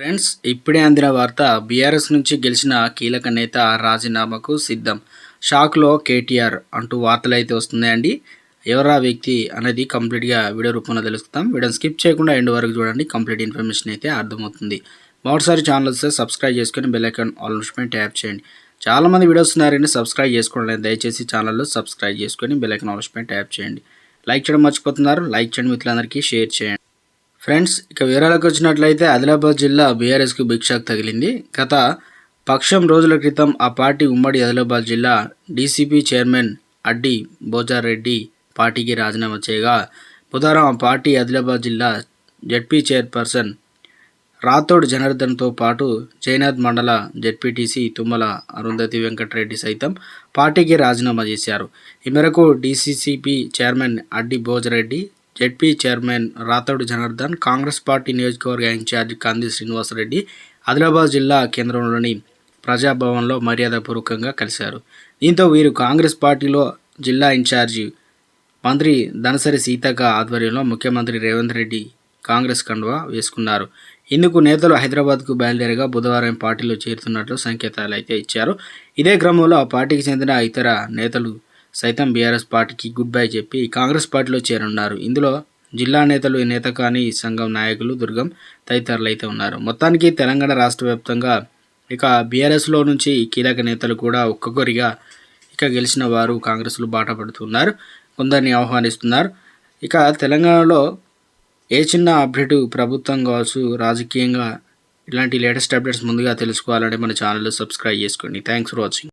Friends ఇప్పుడే అందిన వార్త బీఆర్ఎస్ నుంచి గెలిచిన కీలక నేత రాజీనామాకు సిద్ధం. షాక్లో కేటీఆర్ అంటూ వార్తలు అయితే వస్తున్నాయండి ఎవరా వ్యక్తి అనేది కంప్లీట్గా వీడియో రూపంలో తెలుసుకుందాం. వీడియో స్కిప్ చేయకుండా ఎండ్ వరకు చూడండి. కంప్లీట్ ఇన్ఫర్మేషన్ అయితే అర్థమవుతుంది. మరోసారి ఛానల్ వస్తే సబ్స్క్రైబ్ చేసుకొని bell icon all notification tap చేయండి. చాలామంది వీడియోస్ ఉన్నారండి సబ్స్క్రైబ్ చేసుకోండి. దయచేసి ఛానల్లో సబ్స్క్రైబ్ చేసుకొని bell icon all notification tap చేయండి. లైక్ చేయడం మర్చిపోతున్నారు. లైక్ చేయండి మిత్రులందరికీ షేర్ చేయండి. ఫ్రెండ్స్ ఇక వివరాలకు వచ్చినట్లయితే ఆదిలాబాద్ జిల్లా బీఆర్ఎస్కు బిక్షాక్ తగిలింది. గత పక్షం రోజుల క్రితం ఆ పార్టీ ఉమ్మడి ఆదిలాబాద్ జిల్లా డీసీపీ చైర్మన్ అడ్డి బోజారెడ్డి పార్టీకి రాజీనామా చేయగా బుధవారం ఆ పార్టీ ఆదిలాబాద్ జిల్లా జడ్పీ చైర్పర్సన్ రాథోడ్ జనార్దన్తో పాటు జైనాథ్ మండల జెడ్పీటీసీ తుమ్మల అరుంధతి వెంకటరెడ్డి సైతం పార్టీకి రాజీనామా చేశారు. ఈ మేరకు DCCP chairman Addi Bhoja Reddy ZP chairman Rathod Janardhan Congress party నియోజకవర్గ ఇన్ఛార్జ్ కంది శ్రీనివాసరెడ్డి ఆదిలాబాద్ జిల్లా కేంద్రంలోని ప్రజాభవన్లో మర్యాదపూర్వకంగా కలిశారు. దీంతో వీరు కాంగ్రెస్ పార్టీలో జిల్లా ఇన్ఛార్జి మంత్రి ధనసరి సీతక్క ఆధ్వర్యంలో ముఖ్యమంత్రి రేవంత్ రెడ్డి కాంగ్రెస్ కండువా వేసుకున్నారు. ఇందుకు నేతలు హైదరాబాద్కు బయలుదేరగా బుధవారం పార్టీలో చేరుతున్నట్లు సంకేతాలు అయితే ఇచ్చారు. ఇదే క్రమంలో ఆ పార్టీకి చెందిన ఇతర నేతలు సైతం బీఆర్ఎస్ పార్టీకి గుడ్ బై చెప్పి కాంగ్రెస్ పార్టీలో చేరున్నారు. ఇందులో జిల్లా నేతలు నేతకాని సంఘం నాయకులు దుర్గం తదితరులు అయితే ఉన్నారు. మొత్తానికి తెలంగాణ రాష్ట్ర వ్యాప్తంగా ఇక బీఆర్ఎస్లో నుంచి కీలక నేతలు కూడా ఒక్కొక్కరిగా ఇక గెలిచిన వారు కాంగ్రెస్లో బాట పడుతున్నారు. కొందరిని ఆహ్వానిస్తున్నారు. ఇక తెలంగాణలో ఏ చిన్న అప్డేటు ప్రభుత్వం కావచ్చు రాజకీయంగా ఇలాంటి లేటెస్ట్ అప్డేట్స్ ముందుగా తెలుసుకోవాలంటే మన ఛానల్ సబ్స్క్రైబ్ చేసుకోండి. Thanks for watching